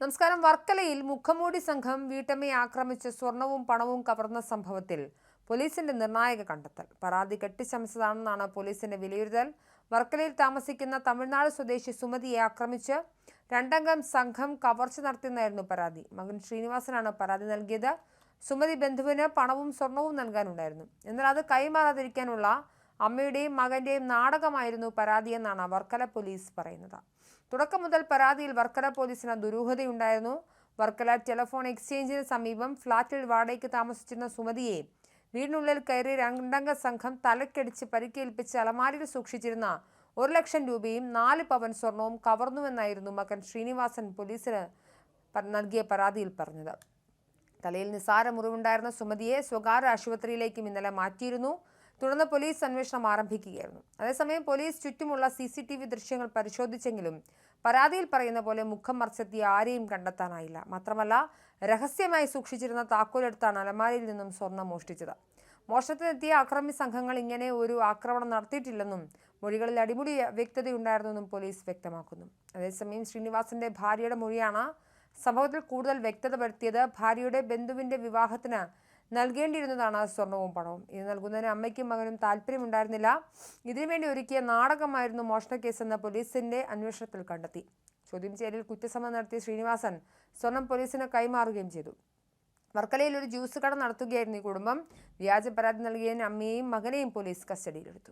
നമസ്കാരം. വർക്കലയിൽ മുഖംമൂടി സംഘം വീട്ടമ്മയെ ആക്രമിച്ച് സ്വർണവും പണവും കവർന്ന സംഭവത്തിൽ പോലീസിന്റെ നിർണായക കണ്ടെത്തൽ. പരാതി കെട്ടിച്ചമച്ചതാണെന്നാണ് പോലീസിന്റെ വിലയിരുത്തൽ. വർക്കലയിൽ താമസിക്കുന്ന തമിഴ്നാട് സ്വദേശി സുമതിയെ ആക്രമിച്ച് രണ്ടംഗം സംഘം കവർച്ച നടത്തിയെന്നായിരുന്നു പരാതി. മകൻ ശ്രീനിവാസനാണ് പരാതി നൽകിയത്. സുമതി ബന്ധുവിന് പണവും സ്വർണവും നൽകാനുണ്ടായിരുന്നു. എന്നാൽ അത് കൈമാറാതിരിക്കാനുള്ള അമ്മയുടെയും മകന്റെയും നാടകമായിരുന്നു പരാതിയെന്നാണ് വർക്കല പോലീസ് പറയുന്നത്. തുടക്കം മുതൽ പരാതിയിൽ വർക്കല പോലീസിന് ദുരൂഹതയുണ്ടായിരുന്നു. വർക്കല ടെലഫോൺ എക്സ്ചേഞ്ചിന് സമീപം ഫ്ളാറ്റിൽ വാടകയ്ക്ക് താമസിച്ചിരുന്ന സുമതിയെ വീടിനുള്ളിൽ കയറി രണ്ടംഗ സംഘം തലക്കടിച്ച് പരിക്കേൽപ്പിച്ച് അലമാരിയിൽ സൂക്ഷിച്ചിരുന്ന ഒരു ലക്ഷം രൂപയും നാല് പവൻ സ്വർണവും കവർന്നുവെന്നായിരുന്നു മകൻ ശ്രീനിവാസൻ പോലീസിന് നൽകിയ പരാതിയിൽ പറഞ്ഞത്. തലയിൽ നിസാര മുറിവുണ്ടായിരുന്ന സുമതിയെ സ്വകാര്യ ആശുപത്രിയിലേക്കും ഇന്നലെ മാറ്റിയിരുന്നു. തുടർന്ന് പോലീസ് അന്വേഷണം ആരംഭിക്കുകയായിരുന്നു. അതേസമയം പോലീസ് ചുറ്റുമുള്ള സി സി ടി വി ദൃശ്യങ്ങൾ പരിശോധിച്ചെങ്കിലും പരാതിയിൽ പറയുന്ന പോലെ മുഖം മറച്ചെത്തിയ ആരെയും കണ്ടെത്താനായില്ല. മാത്രമല്ല രഹസ്യമായി സൂക്ഷിച്ചിരുന്ന താക്കോലെടുത്താണ് അലമാരയിൽ നിന്നും സ്വർണം മോഷ്ടിച്ചത്. മോഷണത്തിനെത്തിയ അക്രമി സംഘങ്ങൾ ഇങ്ങനെ ഒരു ആക്രമണം നടത്തിയിട്ടില്ലെന്നും മൊഴികളിൽ അടിമുടി വ്യക്തതയുണ്ടായിരുന്നെന്നും പോലീസ് വ്യക്തമാക്കുന്നു. അതേസമയം ശ്രീനിവാസന്റെ ഭാര്യയുടെ മൊഴിയാണ് സംഭവത്തിൽ കൂടുതൽ വ്യക്തത വരുത്തിയത്. ഭാര്യയുടെ ബന്ധുവിന്റെ വിവാഹത്തിന് നൽകേണ്ടിയിരുന്നതാണ് സ്വർണവും പണവും. ഇത് നൽകുന്നതിന് അമ്മയ്ക്കും മകനും താല്പര്യമുണ്ടായിരുന്നില്ല. ഇതിനുവേണ്ടി ഒരുക്കിയ നാടകമായിരുന്നു മോഷണക്കേസെന്ന് പോലീസിന്റെ അന്വേഷണത്തിൽ കണ്ടെത്തി. ചോദ്യം ചെയ്യലിൽ കുറ്റസമ്മതം നടത്തിയ ശ്രീനിവാസൻ സ്വർണം പോലീസിന് കൈമാറുകയും ചെയ്തു. വർക്കലയിൽ ഒരു ജ്യൂസ് കട നടത്തുകയായിരുന്നു ഈ കുടുംബം. വ്യാജ പരാതി നൽകിയതിന് അമ്മയെയും മകനെയും പോലീസ് കസ്റ്റഡിയിലെടുത്തു.